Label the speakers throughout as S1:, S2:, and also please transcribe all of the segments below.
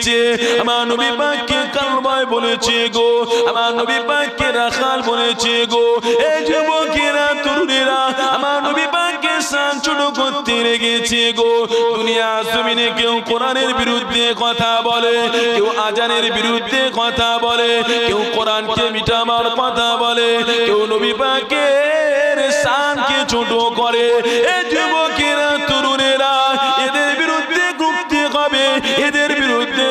S1: লেগেছে আমার নবী পাককে কালবায় বলেছে গো, আমার নবী পাককে রাখাল বলেছে গো। এই যুবকেরা, তরুণেরা, আমার নবী পাককে শান ছোট করতে লেগেছে গো। দুনিয়া জমিনে কেউ কোরআনের বিরুদ্ধে কথা বলে, কেউ আজানের বিরুদ্ধে কথা বলে, কেউ কোরআনকে মিটামার কথা বলে, কেউ নবী পাকের শানকে ছোট করে। এ যুবকেরা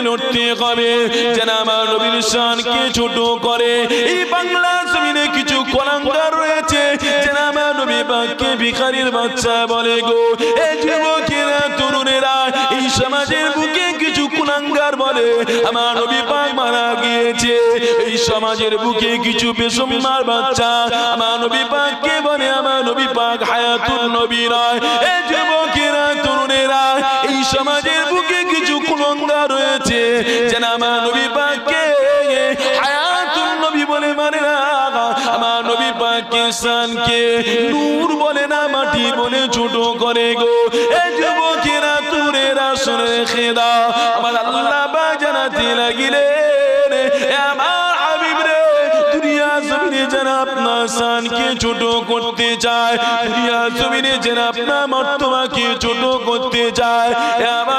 S1: লড়তে হবে। যেন আমার নবীর শানকে ছোট করে। এই বাংলা জমিনে কিছু কলাঙ্গার রয়েছে। যেন আমার নবী পাককে ভিখারির বাচ্চা বলে গো। এই যুবকেরা, তরুণেরা, এই সমাজের বুকে কিছু কুলাঙ্গার বলে। আমার নবী পাক মারা গিয়েছে। এই সমাজের বুকে কিছু বেসম্মার বাচ্চা। আমার নবী পাককে বলে, আমার নবী পাক হায়াতুল নবী নয়। এই যুবকেরা, তরুণেরা, এই সমাজের বুকে কিছু কুলঙ্গা রয়েছে। যেন আমার নবী পাককে হায়াতুল নবী বলে মানে না। আমার নবী পাককে শানকে নূর বলে না, মাটি বলে ছোট করে গো। এই যুবকেরা তুরেরা শুনে রেখে দাও আমার আল্লাহ বা জানাতে লাগিলেন। এ আমার জমিনে যেন আপনার শানকে ছোট করতে চায়। দুনিয়া জমিনে যেন আপনার মর্তবাকে ছোট করতে চায়। আমার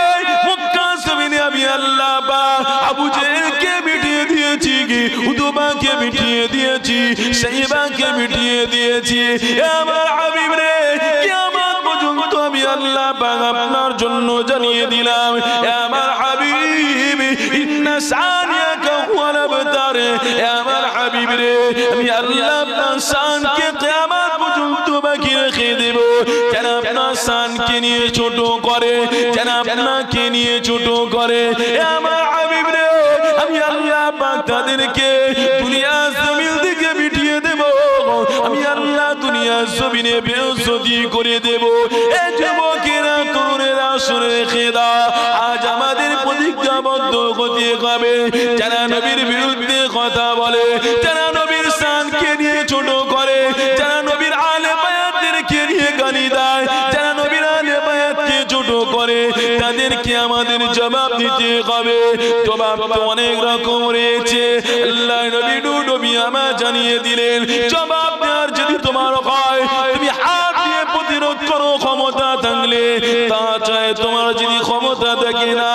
S1: দিয়েছি সেবাকে মিটিয়ে দিয়েছি। আমার হাবিব রে কিয়ামত পর্যন্ত আমি আল্লাহ পাক আপনার জন্য জানিয়ে দিলাম। আমার হাবিব আমার হাবিব রে আমি আল্লাহ কিয়ামত পর্যন্ত বাকি রেখে দেব। নিয়ে করে আমার হাবিব রে আমি আল্লাহ পাক তাদেরকে হবে। যারা নবীর বিরুদ্ধে কথা বলে, যারা নবীর শানকে নিয়ে ছোট করে, যারা নবীর আলে বায়াতদেরকে নিয়ে গালি দেয়, যারা নবীর আলে বায়াতকে ছোট করে, তাদেরকে আমাদের জবাব দিতে হবে। জবাব তো অনেক রকম রয়েছে। আল্লাহ নবী নবী আমার জানিয়ে দিলেন, জবাব দেওয়ার যদি তোমার হয়, তুমি হাত দিয়ে প্রতিরোধ করো ক্ষমতা থাকলে, তা চায় তোমার যদি ক্ষমতা থাকে না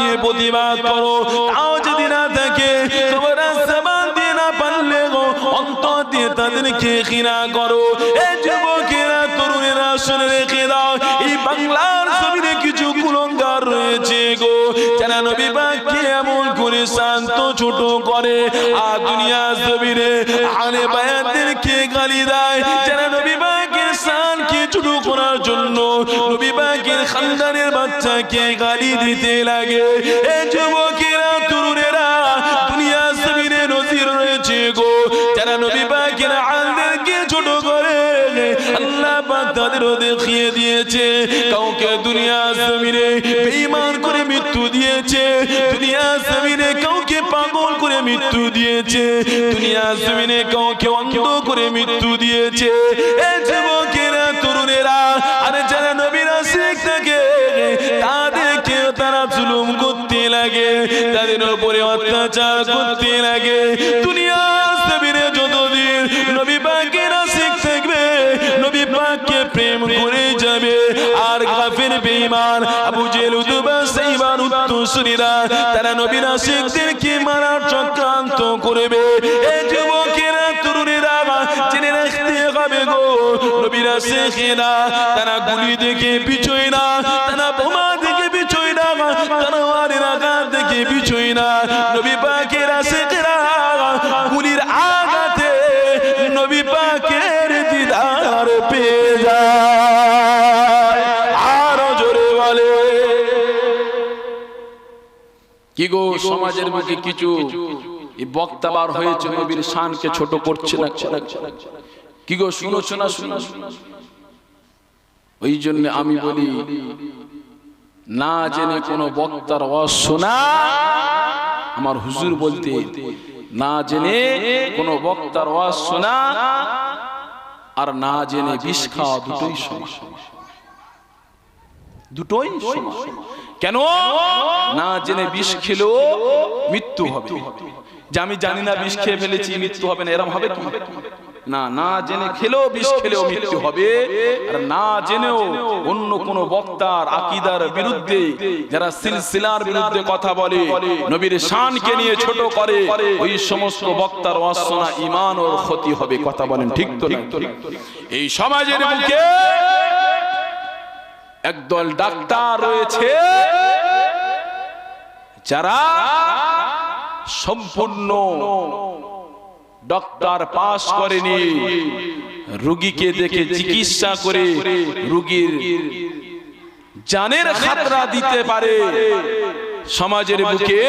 S1: দিয়ে প্রতিবাদ করো। তাও যদি না থাকে, তোমরা দিয়ে না পারলে গো, অন্তর দিয়ে তাদেরকে করো। এই যুবকেরা, তরুণেরা, শুনে রেখে দাও, এই বাংলার কিছু রয়েছে গো। এমন ছোট করে, আর দুনিয়া জমিনে আলে বায়াতদেরকে গালি দেয় নবী পাকের খানদানের বাচ্চাকে গালি দিতে লাগে। এই যুবকেরা, তরুণেরা, দুনিয়া জমিনে নজির রয়েছে গো। যারা নবী পাকের আলদেরকে ছোট করে, আল্লাহ পাক তাদেরও দেখিয়ে দিয়েছে। কাউকে দুনিয়া জমিনে বেঈমান করে মৃত্যু দিয়েছে। দুনিয়া জমিনে কাউকে পাগল করে মৃত্যু দিয়েছে। দুনিয়া জমিনে কাউকে অন্ধ করে মৃত্যু দিয়েছে। এ যুবকেরা লাগে, তাদের উপরে অত্যাচার করতে লাগে। দুনিয়া যতদিন নবী থাকবে, নবী পাককে প্রেম করে যাবে। আর কাফের আবু জেল তারা মারার চক্রান্ত করবে। এই যুবকেরা তরুণেরা জেনে রাখতে হবে গো, নবীর তারা গুলি দেখে পিছুই না, তারা বোমা পিছুই না নবী পাকের আশিকেরা গুলির আঘাতে নবী পাকের দিদার পেয়ে যায়। জোরে বলে।
S2: কি গো, সমাজের বুকে কিছু এই বক্তা বার হয়েছে নবীর শানকে ছোট করছে না কি গো, শুনো, শোনা, শুনো। ওই জন্য আমি বলি না জেনে কোনো বক্তার আওয়াজ শোনা। আমার হুজুর বলতে না জেনে কোনো বক্তার আওয়াজ শোনা। আর না জেনে বিষ খাওয়া দুটোই সমান। দুটোই সমান। কেন? না জেনে বিষ খেলেও মৃত্যু হবে। যে আমি জানি না বিষ খেয়ে ফেলেছি মৃত্যু হবে না এরম হবে কি? না না জেনে খেলেও বিষ খেলেও মৃত্যু হবে। আর না জেনেও অন্য কোন বক্তার আকিদার বিরুদ্ধে যারা সিলসিলার বিরুদ্ধে কথা বলে নবীর শানকে নিয়ে ছোট করে ওই সমস্ত বক্তার অসনা ইমান ওর ক্ষতি হবে কথা বলেন ঠিক তো না? এই সমাজের বুকে একদল ডাক্তার রয়েছে যারা সম্পূর্ণ ডক্টর পাস করেনি রুগীকে দেখে চিকিৎসা করে রুগীর জানের খাতরা দিতে পারে। সমাজের বুকে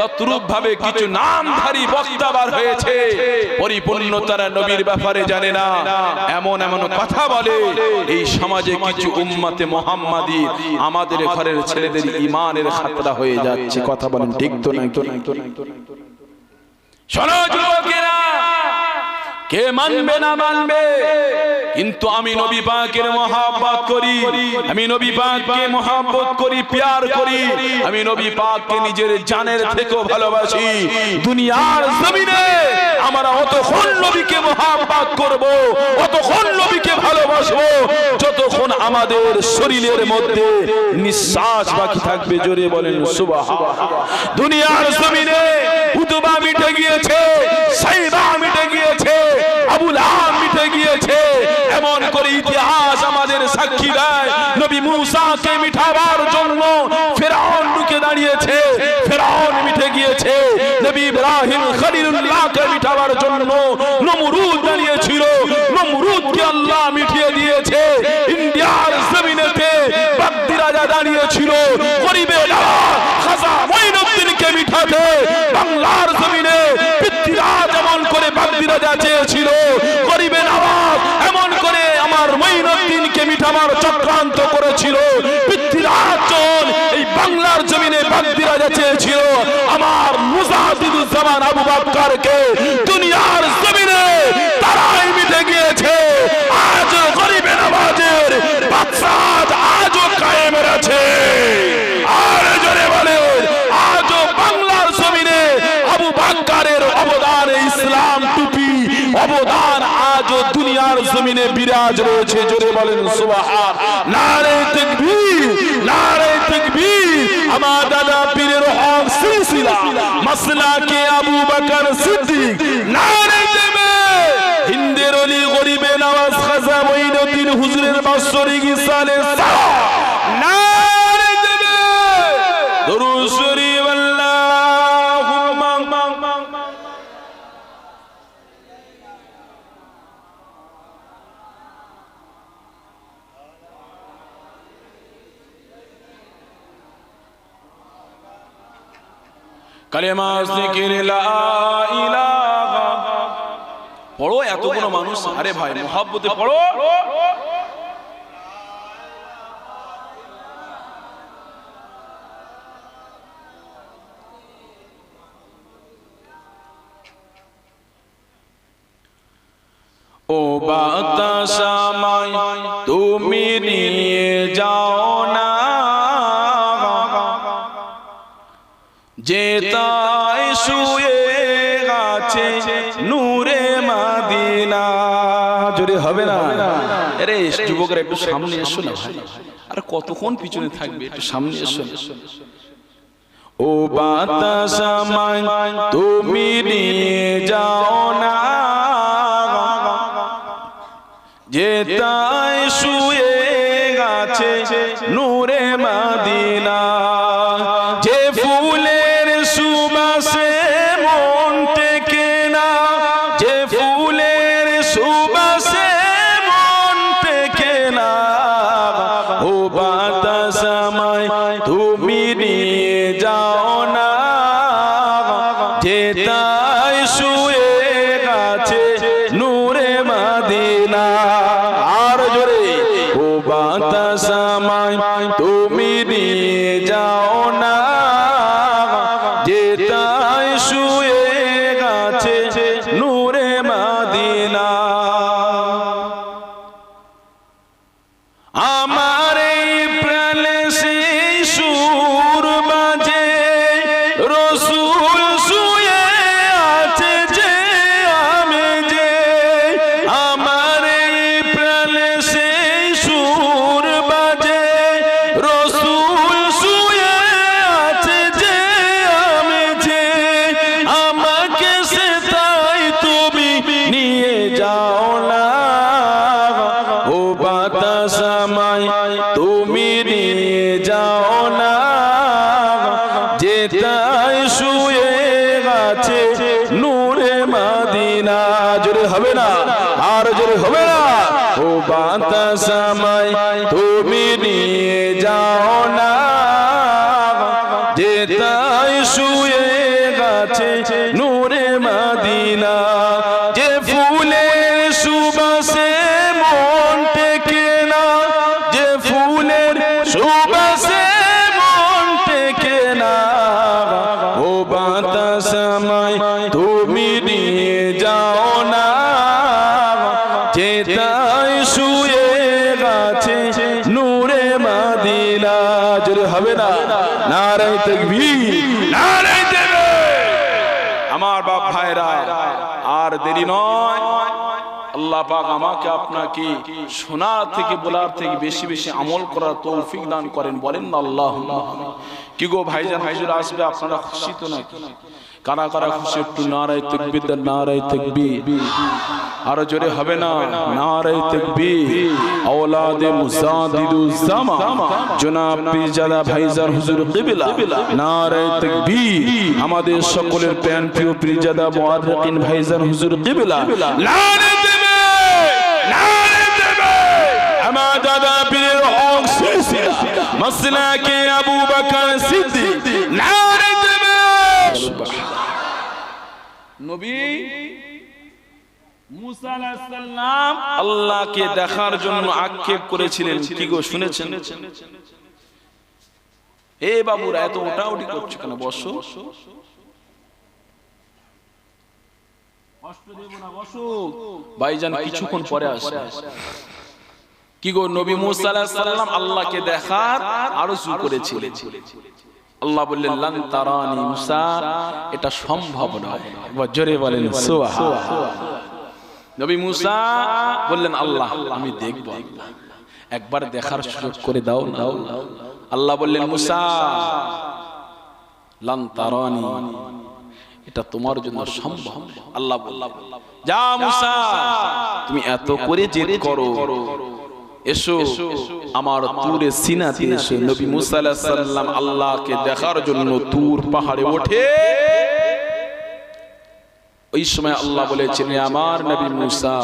S2: তদ্রুপ ভাবে কিছু নামধারী বক্তা বার হয়েছে। পরিপূর্ণ তারা নবীর ব্যাপারে জানে না। এমন এমন কথা বলে এই সমাজে কিছু উম্মাতে মোহাম্মাদি আমাদের ঘরের ছেলেদের ইমানের খাতরা হয়ে যাচ্ছে। কথা বলেন ঠিক তো নাই। শোনো যুবকেরা কে মানবে না মানবে? কিন্তু আমি নবী পাকের মহাব্বত করি। আমি নবী পাককে মহাব্বত করি, প্যার করি। আমি নবী পাককে নিজের জানের থেকেও ভালোবাসি। দুনিয়ার জমিনে আমরা অতক্ষণ নবীকে মহাব্বত করব, অতক্ষণ নবীকে ভালোবাসবো। যতক্ষণ আমাদের শরীরের মধ্যে নিঃশ্বাস বাকি থাকবে, জোরে বলেন সুবাহ দুনিয়ার জমিনে উতবা মিটে গিয়েছে সাইবা মিটে গিয়েছে আবুল আম মিটে গিয়েছে এমন করে ইতিহাস আমাদের সাক্ষী দেয়। নবী মুসাকে মিঠাবার জন্য ফেরাউন ঢুকে দাঁড়িয়েছে। ফেরাউন মিটে গিয়েছে। নবী ইব্রাহিম খলিলুল্লাহকে মিঠাবার জন্য নমরুদ দাঁড়িয়েছিল। নমরুদকে আল্লাহ মিটিয়ে দিয়েছে। ইন্ডিয়ার জমিনেতে বাগদি রাজা দাঁড়িয়েছিল। গরিবে খাজা মঈনুদ্দিনকে মিঠাতে বাংলার জমিনে পৃথ্বীরাজ এমন করে বাগদি রাজা চেয়েছিল গরিবে নবাব এমন করে আমার মিঠাবার চক্রান্ত করেছিল। পৃথ্বীরাজ যখন এই বাংলার জমিনে বাগদিরাজা চেয়েছিল আমার মুজাহিদুজ্জামান আবু বাক্কারকে দুনিয়ার জমিনে তারাই মিটে গিয়েছে আজ গরিবে নবাজের বাদশাহ আজও কায়েম আছে আর জোরে বলে আজও বাংলার জমিনে আবু বাক্কারের অবদান ইসলাম টুপি অবদান আজও জমিনে বিরাজ রয়েছে, জোরে বলেন সুবহান। নারে তাকবীর নারে তাকবীর। আমার দাদা পীরের হক সিলসিলা, মাসলাকে আবু বকর সিদ্দিক, নারে পড়ো এতগুলো মানুষ আরে ভাই মোহাব্বতে পড়ো। হবে না। আরে যুবকরা একটু সামনে এসো না ভাই। আরে কতক্ষণ পিছনে থাকবে? একটু সামনে এসো ও বাতাস তুমি নিয়ে যাও না। যে তাই শুয়ে গাছে নূরে গাছে নূরে মাদিনা। পাক আমাকে আপনাকে শোনার থেকে, বলার থেকে বেশি বেশি আমল করার তৌফিক দান করেন। বলেন আল্লাহ কি গো ভাইজান ভাইজুর আসবে, আপনারা খুশি তো নাকি? কারা কারা খুশি, একটু নারায় তকবির দেন, নারায় তকবির। আরও জোরে হবে না? নারায় তকবির। আমাদের সকলের প্যান প্রিয় পীরজাদা দেবে পীরের হক সিলসিলা মাসলাকে আবু বকর সিদ্দিক নারায় দেবে নবী মুসা আলাইহিস সালাম আল্লাহকে দেখার জন্য আক্ষেপ করেছিলেন। কি গো, শুনেছেন? এ বাবুরা, এত ওটাউটি করছ কেন? বসো। ভাইজান কিছুক্ষণ পরে আসবে। কি গো, নবী মুসা আলাইহিস সালাম আল্লাহকে দেখার আরজু করেছিলেন। আল্লাহ বললেন, লান তারানি মুসা, এটা সম্ভব নয়। এবার জোরে বলেন নবী মুসা বললেন, আল্লাহ, আমি দেখব একবার দেখার সুযোগ করে দাও দাও আল্লাহ বললেন, মুসা, লান তারানি, এটা তোমার জন্য সম্ভব আল্লাহ বললাম যা মুসা, তুমি এত করে জেদ করো। এসো আমার তুরে সিনাতে এসো। নবী মুসা সালাম আল্লাহকে দেখার জন্য তুর পাহাড়ে ওঠে। ওই সময় আল্লাহ বলেছেন আমার নবী মুসা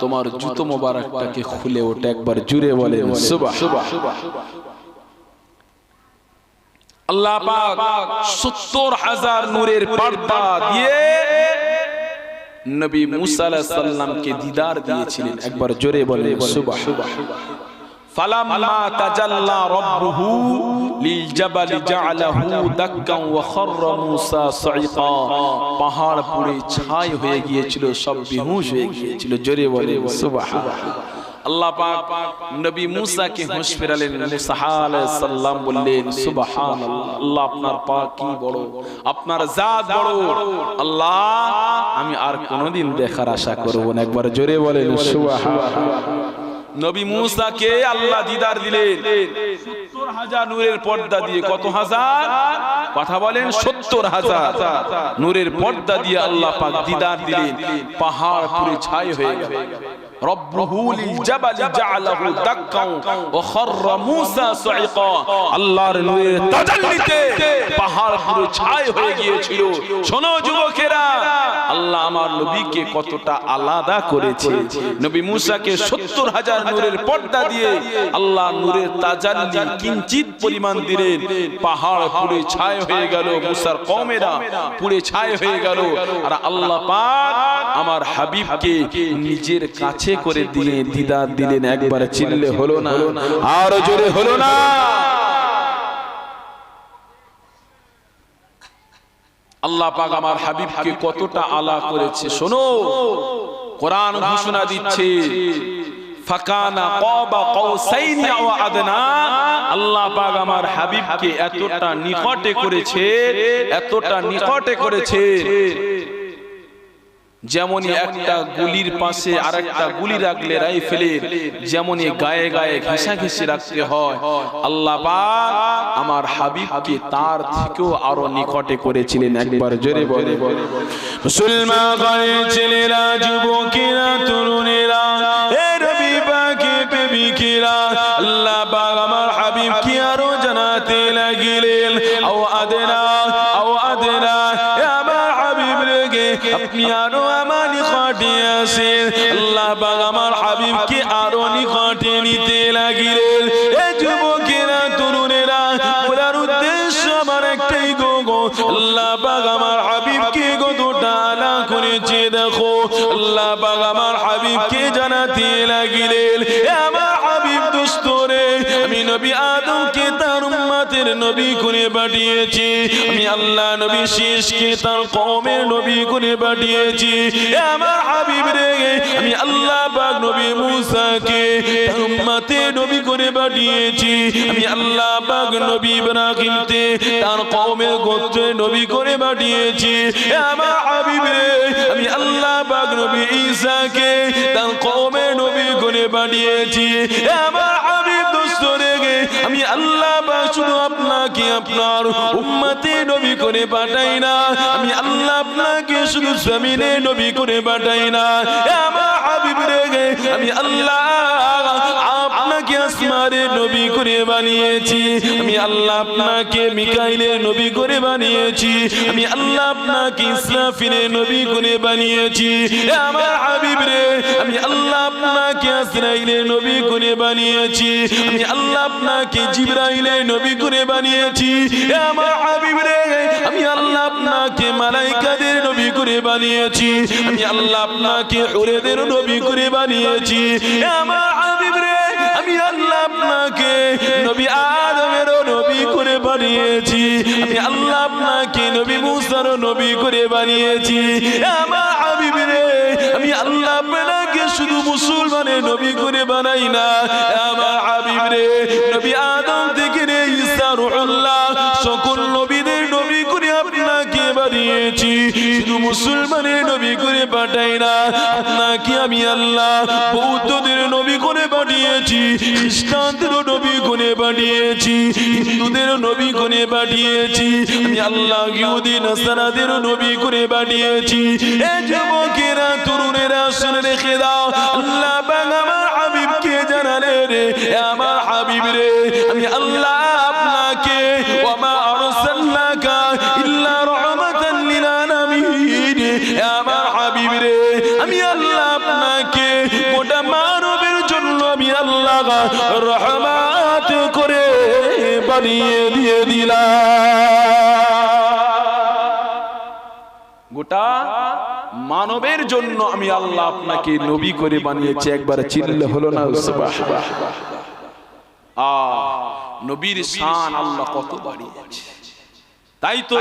S2: তোমার জুতো মোবারকটাকে খুলে ওঠে একবার জুড়ে বলেন সুবাহ আল্লাহ পাক সত্তর হাজার নূরের পর্দা দিয়ে নবী মুসা সাল্লামকে দিদার দিয়েছিলেন। একবার জোরে বলে সুবাহ পাহাড় পুরে ছাই হয়ে গিয়েছিল, সব বেহুশ হয়ে গিয়েছিল। জোরে বলে সুবহানাল্লাহ আল্লাহ পাক নবী মুসাকে হোশ ফেরালেন মুসা আলাইহিস সালাম বললেন, সুবহানাল্লাহ, আল্লাহ আপনার পাক কি বড়, আপনার জাত বড়। আল্লাহ, আমি আর কোনোদিন দেখার আশা করব না। একবার জোরে বলেন, সুবহানাল্লাহ। নবী মুসাকে আল্লাহ দিদার দিলেন, সত্তর হাজার নূরের পর্দা দিয়ে। কত হাজার? কথা বলেন, সত্তর হাজার নূরের পর্দা দিয়ে আল্লাহ পাক দিদার দিলেন। পাহাড় পুরে ছাই হয়ে গেল। হয়ে গিয়েছিল। আল্লাহ কতটা আলাদা নবী মুসাকে সত্তর হাজার পর্দা দিয়ে আল্লাহ নূরের তাজাল্লি কিঞ্চিত পরিমাণ দিলেন। পাহাড় পুরে ছায় হয়ে গেল মুসার কমেরা পুরে ছায় হয়ে গেল। আর আল্লাহ আমার হাবিবকে নিজের কাছে করে দিয়ে দিদার দিলেন একবার চিল্লে হলো না। আর জোরে হলো না। আল্লাহ পাক আমার হাবিবকে কতটা আলা করেছে শোনো। কোরআন ঘোষণা দিচ্ছে ফাকানা কাবা কাউসাইনি আও আদনা। আল্লাহ পাক আমার হাবিবকে এতটা নিকটে করেছে এতটা নিকটে করেছে। যেমনই একটা গুলির পাশে আরেকটা গুলি রাখলে রাইফেলের যেমনই গায়ে গায়ে ঘেঁষা ঘেঁষে রাখতে হয় আল্লাহ আমার হাবিবকে তার থেকেও আরও নিকটে করেছিলেন। একবার জোরে বলে
S1: মুসলমান ছেলেরা যুবকেরা তরুণেরা এ রবি পাকে প্রেমিকেরা আল্লাহ আমার হাবিব কি আরও জানাতে লাগিলেন। আও আদেনা আও আদেনা আমার হাবিব রেগে আপনি আরও আসেন আল্লাহ পাক আমার হাবিবকে আরও নিকটে নিতে লাগিলেন। এ যুবকেরা, তরুণেরা বলার উদ্দেশ্য আমার একটাই গো গো। আল্লাহ পাক আমার হাবিবকে কতটা আলা করেছে, দেখো। আল্লাহ পাক আমার হাবিবকে জানাতে লাগিলেন। এ আমার হাবিব দোস্তরে আমি নবী আদমকে উম্মতের নবী করে পাঠিয়েছি। আমি আল্লাহ নবী শেষকে তার কওমের নবী করে পাঠিয়েছি। আমার হাবিব রে, আমি আল্লাহ পাক নবী মুসাকে, তার উম্মতের নবী করে পাঠিয়েছি। আমি আল্লাহ পাক নবী ইব্রাহিমকে, তার কওমের গোত্রে নবী করে পাঠিয়েছি। আমার হাবিব রে, আমি আল্লাহ পাক নবী ঈসাকে, তার কওমের নবী করে পাঠিয়েছি। আমার হাবিব দোস্তরে গে আমি আল্লাহ পাক শুধু আপনাকে আপনার উম্মতে নবী করে পাঠাই না? আমি আল্লাহ আপনাকে শুধু জমিনে নবী করে পাঠাই না। আমি আল্লাহ আসমারে নবী করে বানিয়েছি। আমি আল্লাহ আপনাকে মিকাইলের নবী করে বানিয়েছি। আমি আল্লাহ আপনাকে ইসরাফিলের নবী করে বানিয়েছি। আমার হাবিব রে, আমি আল্লাহ আপনাকে আসরাইলের নবী করে বানিয়েছি। আমি আল্লাহ আপনাকে জিবরাইলের নবী করে বানিয়েছি। আমার হাবিব রে, আমি আল্লাহ আপনাকে মালাইকাদের নবী করে বানিয়েছি। আমি আল্লাহ আপনাকে ওরেদের নবী করে বানিয়েছি। আমার হাবিব রে আমি আল্লাহ আপনাকে নবী আদমেরও নবী করে বানিয়েছি। আমি আল্লাহ আপনাকে নবী মুসারও নবী করে বানিয়েছি। আমার হাবিব আমি আল্লাহ আপনাকে শুধু মুসলমানের নবী করে বানাই না। আমার হাবিব নবী আদম থেকে রে রুহুল্লাহ, সকল নবী বানিয়েছি শুধু মুসলমানের নবী করে পাঠাই না, আপনাকে আমি আল্লাহ বৌদ্ধদের নবী করে পাঠিয়েছি, খ্রিস্টানদের নবী করে পাঠিয়েছি, হিন্দুদের নবী করে পাঠিয়েছি, আমি আল্লাহ ইহুদি নাসারাদের নবী করে পাঠিয়েছি। এ যুবকেরা, তরুণেরা, শুনে রেখে দাও, আল্লাহ আমার হাবিবকে জানালে রে আমার হাবিব রে, আমি আল্লাহ বানিয়ে দিয়ে দিলাম
S2: গোটা মানবের জন্য আমি আল্লাহ আপনাকে নবী করে বানিয়েছি, একবার চিল্লে হলো না আ নবীর শান আল্লাহ কত বাড়িয়েছে। তাই তো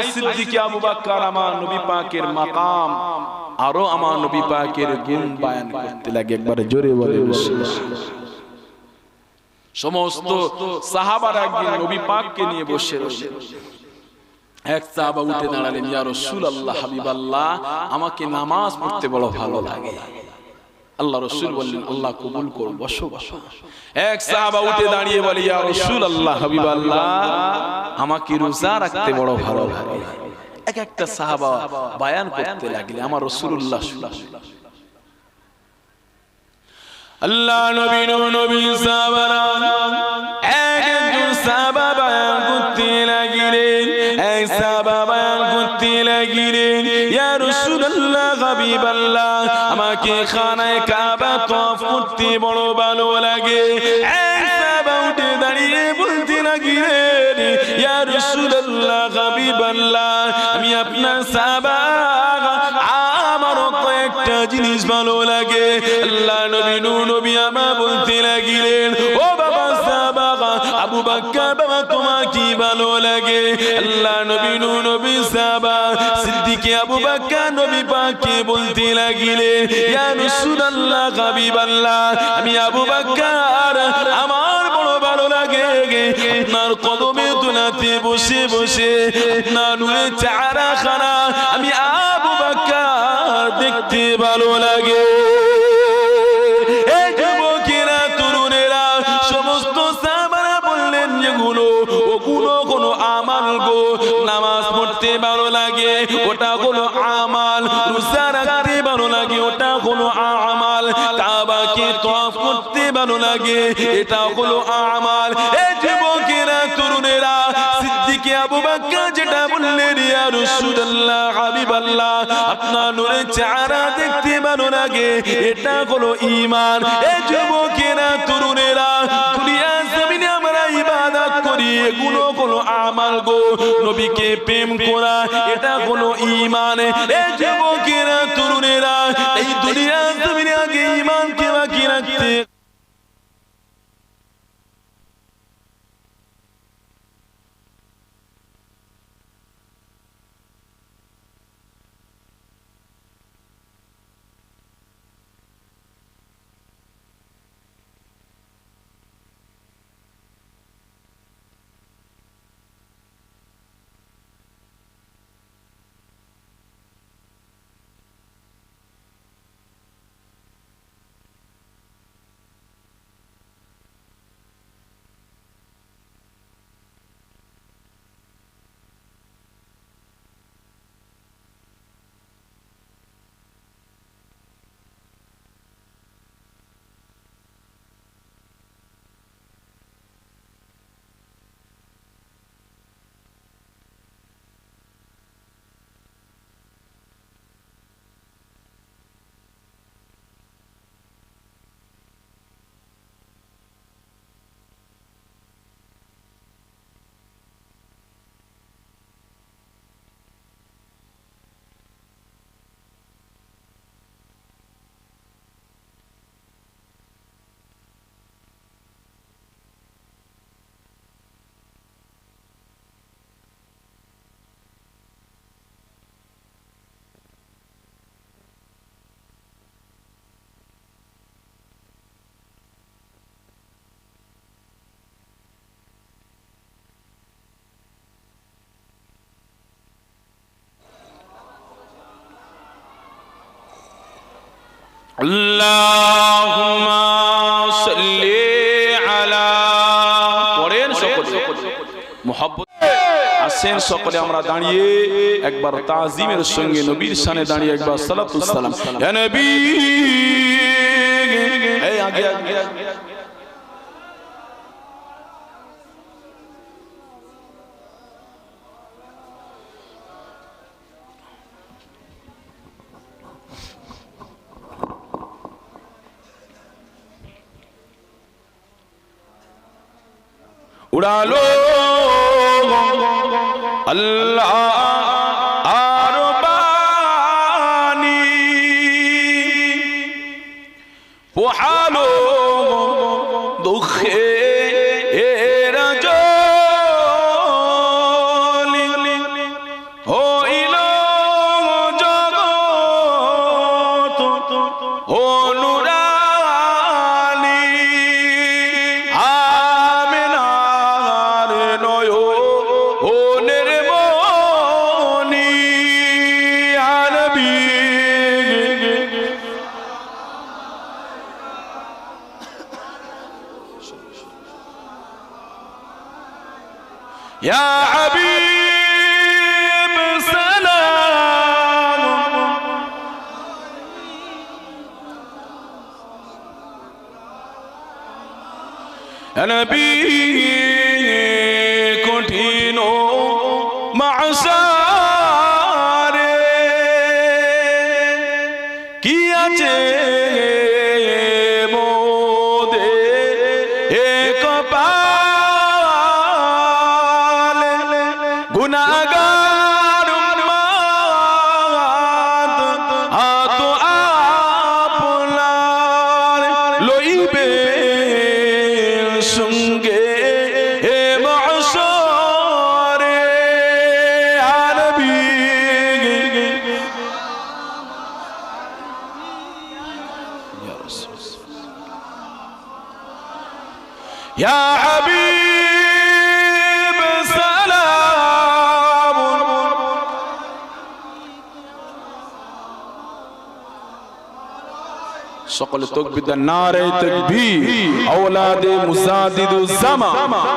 S2: আবু বকর আমার নবী পাকের মাকাম, আরও আমার নবী পাকের গুণ বায়ান করতে লাগে, একবার জোরে বলে সমস্ত সাহাবারা একদিন নবী পাককে নিয়ে বসে রয়েছে এক সাহাবা উঠে দাঁড়ালেন, ইয়া রাসূলুল্লাহ, হাবিবাল্লাহ, আমাকে নামাজ পড়তে বড় ভালো লাগে। আল্লাহ রসুল বললেন, আল্লাহ কবুল করো, বসো বসো। এক সাহাবা উঠে দাঁড়িয়ে বলে, ইয়া রসুল আল্লাহ হাবিব আমাকে রোজা রাখতে বড় ভালো লাগে। এক একটা সাহাবা বায়ান করতে লাগলে, আমার রসুল্লাহ
S1: আল্লাহ নবী নবী, সাহাবারা লাগিলেন ইয়া রাসূলুল্লাহ, হাবিবাল্লাহ, আমাকে খানায় কাবা তওয়াফ করতে বড় ভালো লাগে। এক সাহাবা উঠে দাঁড়িয়ে বলতে জিনিস ভালো লাগে। নবী নূ নবী আমা বলতে লাগিলেন, ও বাবা সাহাবা আবু বাক্কার বাবা, তোমার কি ভালো লাগে? আল্লাহ নবী নূ নবী সাহাবা সিদ্দিকে আবু বাক্কা নবী পাককে বলতে লাগিলেন, ইয়া রাসূলুল্লাহ হাবিবাল্লাহ, আমি আবু বাক্কার আমার বড় ভালো লাগে আপনার কদমে দুনাতে বসে বসে আপনার নূরে চারা খানা আমি আবু বাক্কা দেখতে ভালো লাগে ওটা কোনো আমাল। রোজা রাখতে ভালো লাগে ওটা কোনো আমাল। কাবাকে তওয়াফ করতে ভালো লাগে এটা হলো আমাল। এই যুবকেরা, তরুণেরা, সিদ্দিকে আবু বকর যেটা বললেন, ইয়া রাসূলুল্লাহ, হাবিবাল্লাহ, আপনার নূরে চেহারা দেখতে ভালো লাগে এটা হলো ঈমান। এই যুবকেরা আমাল গো নবীকে প্রেম করা এটা কোনো ঈমান। এই যুবকেরা তরুণেরা এই দুনিয়া জমিনে আগে ঈমানকে বাকি রাখতে
S2: আল্লাহুম্মা সাল্লি আলা পড়েন সকলে। মোহাব্বত আসেন সকলে, আমরা দাঁড়িয়ে একবার তাজিমের সঙ্গে নবীর সানে দাঁড়িয়ে একবার সালাতুল সালাম। হে নবী উড়ালো আল্লাহ আর বাণী। পোহালো দুঃখে নবী সকল তকবিদার নারে তকবীর। আওলাদে মুজাদ্দিদুজ জামা।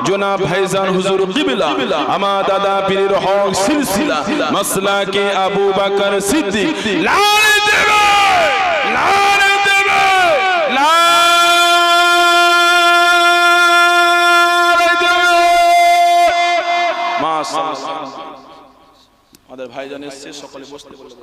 S2: জনাব ভাইজান হুজুর কিবলা। আমার দাদা পীরের হক সিলসিলা। মাসলাকে আবু বকর সিদ্দিক। নারে দেবে নারে দেবে নারে দেবে মাশাআল্লাহ। আমাদের ভাইজান এসেছে, সকলে বসতে বলে